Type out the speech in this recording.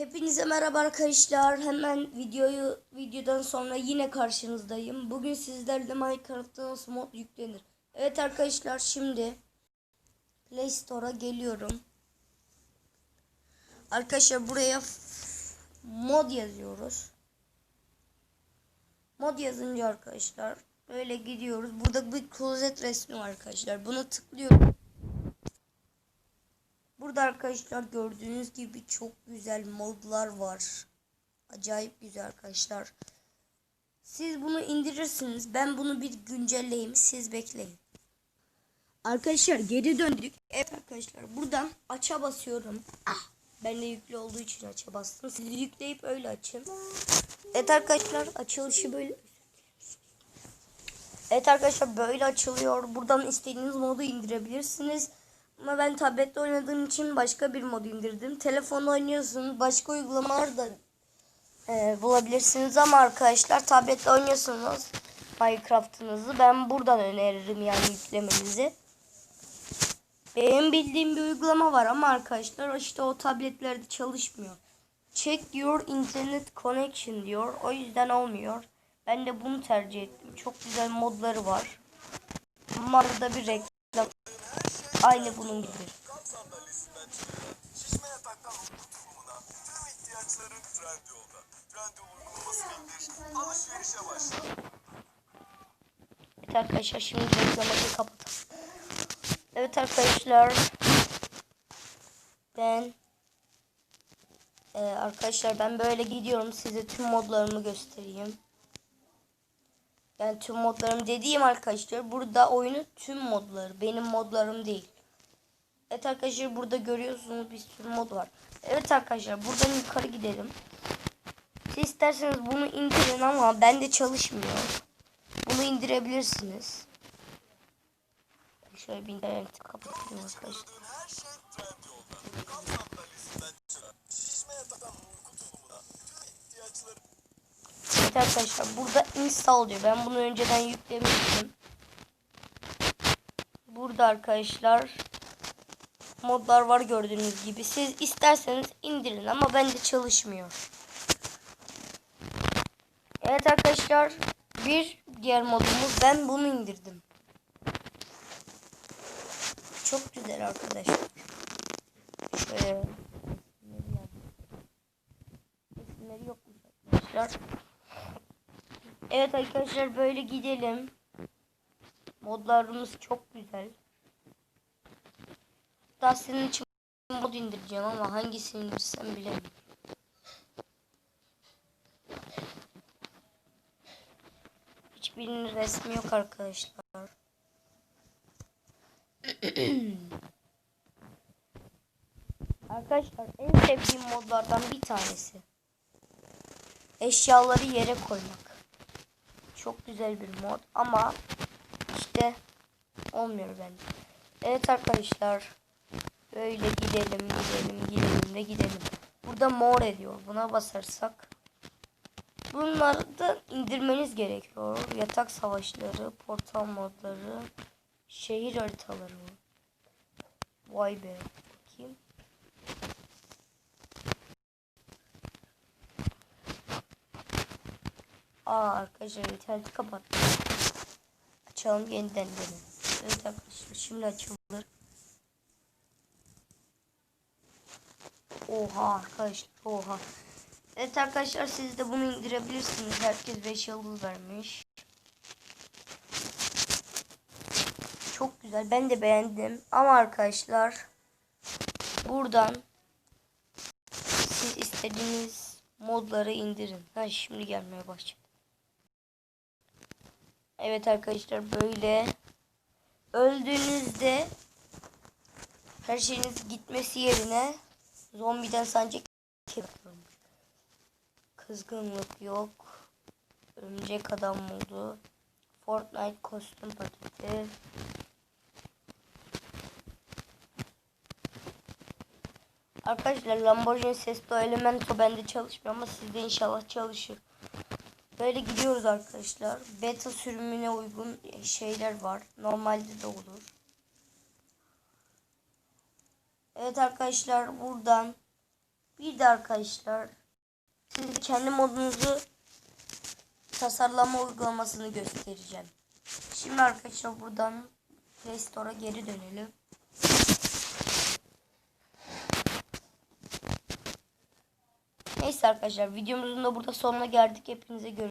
Hepinize merhaba arkadaşlar. Hemen videoyu videodan sonra yine karşınızdayım. Bugün sizlerle Minecraft'ta nasıl mod yüklenir. Evet arkadaşlar şimdi Play Store'a geliyorum. Arkadaşlar buraya mod yazıyoruz. Mod yazınca arkadaşlar böyle gidiyoruz. Burada bir klozet resmi var arkadaşlar. Bunu tıklıyorum. Burada arkadaşlar gördüğünüz gibi çok güzel modlar var. Acayip güzel arkadaşlar. Siz bunu indirirsiniz. Ben bunu bir güncelleyeyim. Siz bekleyin. Arkadaşlar geri döndük. Evet arkadaşlar buradan aça basıyorum. Ah, ben de yüklü olduğu için aça bastım. Siz yükleyip öyle açın. Evet arkadaşlar açılışı böyle. Evet arkadaşlar böyle açılıyor. Buradan istediğiniz modu indirebilirsiniz. Ama ben tablette oynadığım için başka bir mod indirdim. Telefonla oynuyorsunuz. Başka uygulamalar da e, bulabilirsiniz ama arkadaşlar tablette oynuyorsunuz Minecraft'ınızı. Ben buradan öneririm yani yüklemenizi. Benim bildiğim bir uygulama var ama arkadaşlar işte o tabletlerde çalışmıyor. Check your internet connection diyor. O yüzden olmuyor. Ben de bunu tercih ettim. Çok güzel modları var. Arada bir reklam. Aynı bunun gibi. Evet arkadaşlar şimdi reklamayı kapatalım. Evet arkadaşlar. Ben Ee, arkadaşlar ben böyle gidiyorum. Size tüm modlarımı göstereyim. Yani tüm modlarım dediğim arkadaşlar burada oyunun tüm modları. Benim modlarım değil. Evet arkadaşlar burada görüyorsunuz bir sürü mod var. Evet arkadaşlar buradan yukarı gidelim. Siz isterseniz bunu indirin ama bende çalışmıyor. Bunu indirebilirsiniz. Şöyle bir interneti kapatayım arkadaşlar. Evet arkadaşlar burada install diyor. Ben bunu önceden yüklemiştim. Burada arkadaşlar modlar var gördüğünüz gibi. Siz isterseniz indirin ama bende çalışmıyor. Evet arkadaşlar bir diğer modumuz ben bunu indirdim. Çok güzel arkadaşlar. Şöyle resimleri yokmuş arkadaşlar. Evet arkadaşlar böyle gidelim. Modlarımız çok güzel. Daha senin için mod indireceğim ama hangisini indirsem bilemiyorum. Hiçbirinin resmi yok arkadaşlar. arkadaşlar en sevdiğim modlardan bir tanesi. Eşyaları yere koymak. Çok güzel bir mod ama işte olmuyor bende. Evet arkadaşlar. Böyle gidelim gidelim gidelim de gidelim. Burada mor ediyor. Buna basarsak. Bunları da indirmeniz gerekiyor. Yatak savaşları, portal modları, şehir haritaları. Vay be. Bakayım. Aa arkadaşlar interneti kapattım. Açalım yeniden denelim. Evet arkadaşlar şimdi açılır. Oha arkadaşlar oha. Evet arkadaşlar siz de bunu indirebilirsiniz. Herkes 5 yıldız vermiş. Çok güzel. Ben de beğendim. Ama arkadaşlar buradan siz istediğiniz modları indirin. Ha şimdi gelmeye başladı. Evet arkadaşlar böyle öldüğünüzde her şeyiniz gitmesi yerine zombiden sadece kızgınlık yok. Örümcek adam modu. Fortnite kostüm paketi. Arkadaşlar Lamborghini Sesto Elemento bende çalışmıyor ama sizde inşallah çalışır. Böyle gidiyoruz arkadaşlar. Beta sürümüne uygun şeyler var. Normalde de olur. Evet arkadaşlar buradan Bir de arkadaşlar size kendi modunuzu tasarlama uygulamasını göstereceğim. Şimdi arkadaşlar buradan Play Store'a geri dönelim. Neyse arkadaşlar videomuzun da burada sonuna geldik. Hepinize görüşürüz.